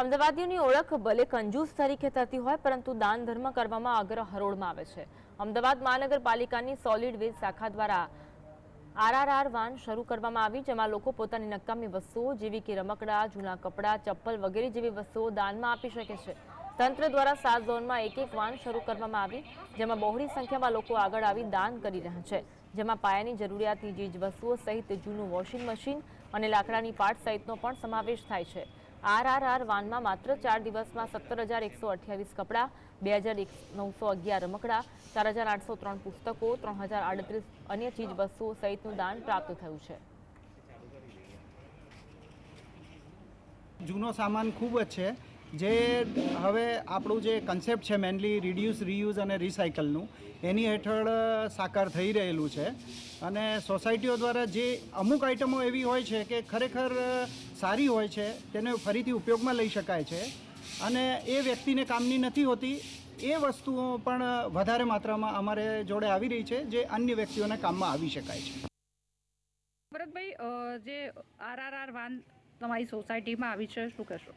અમદાવાદીઓની ઓળખ ભલે કંજૂસ તરીકે થતી હોય, પરંતુ દાન ધર્મ કરવામાં આગ્રહ હરોળમાં આવે છે. અમદાવાદ મહાનગરપાલિકાની સોલિડ વેસ્ટ શાખા દ્વારા આરઆરઆર વાન શરૂ કરવામાં આવી, જેમાં લોકો પોતાની નકામી વસ્તુઓ જેવી કે રમકડા, જૂના કપડાં, ચપ્પલ વગેરે જેવી વસ્તુઓ દાનમાં આપી શકે છે. તંત્ર દ્વારા સાત ઝોનમાં એક એક વાન શરૂ કરવામાં આવી, જેમાં બહોળી સંખ્યામાં લોકો આગળ આવી દાન કરી રહ્યા છે. જેમાં પાયાની જરૂરિયાતની ચીજ વસ્તુઓ સહિત જૂનું વોશિંગ મશીન અને લાકડાની પાર્ટ સહિતનો પણ સમાવેશ થાય છે. આરઆરઆર વાનમાં માત્ર ચાર દિવસમાં સત્તર હજાર એકસો અઠ્યાવીસ કપડાં, બે હજાર નવસો અગિયાર રમકડા, ચાર હજાર આઠસો ત્રણ પુસ્તકો, ત્રણ હજાર આડત્રીસ અન્ય ચીજ વસ્તુઓ સહિતનું દાન પ્રાપ્ત થયું છે. જૂનો સામાન ખૂબ જ છે. જે હવે આપણું જે કન્સેપ્ટ છે મેનલી રિડ્યુસ રીયુઝ અને રિસાયકલનું એની હેઠળ સાકાર થઈ રહેલું છે. અને સોસાયટીઓ દ્વારા જે અમુક આઇટમો એવી હોય છે કે ખરેખર સારી હોય છે, તેને ફરીથી ઉપયોગમાં લઈ શકાય છે. અને એ વ્યક્તિને કામની નથી હોતી, એ વસ્તુઓ પણ વધારે માત્રામાં અમારે જોડે આવી રહી છે, જે અન્ય વ્યક્તિઓને કામમાં આવી શકાય છે. ભરતભાઈ જે આરઆરઆર વાન તમારી સોસાયટીમાં આવી છે, શું કહેશો?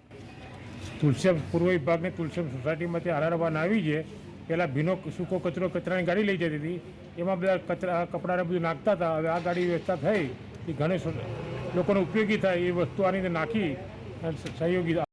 તુલસેમ પૂર્વ વિભાગને તુલસેમ સોસાયટીમાંથી આરઆરવાન આવી છે. પહેલાં ભીનો સૂકો કચરો કચરાની ગાડી લઈ જતી હતી. એમાં બધા કચરા કપડાને બધું નાખતા હતા. હવે આ ગાડી વ્યવસ્થા થઈ. એ ઘણી લોકોને ઉપયોગી થાય. એ વસ્તુ આની નાખી સહયોગી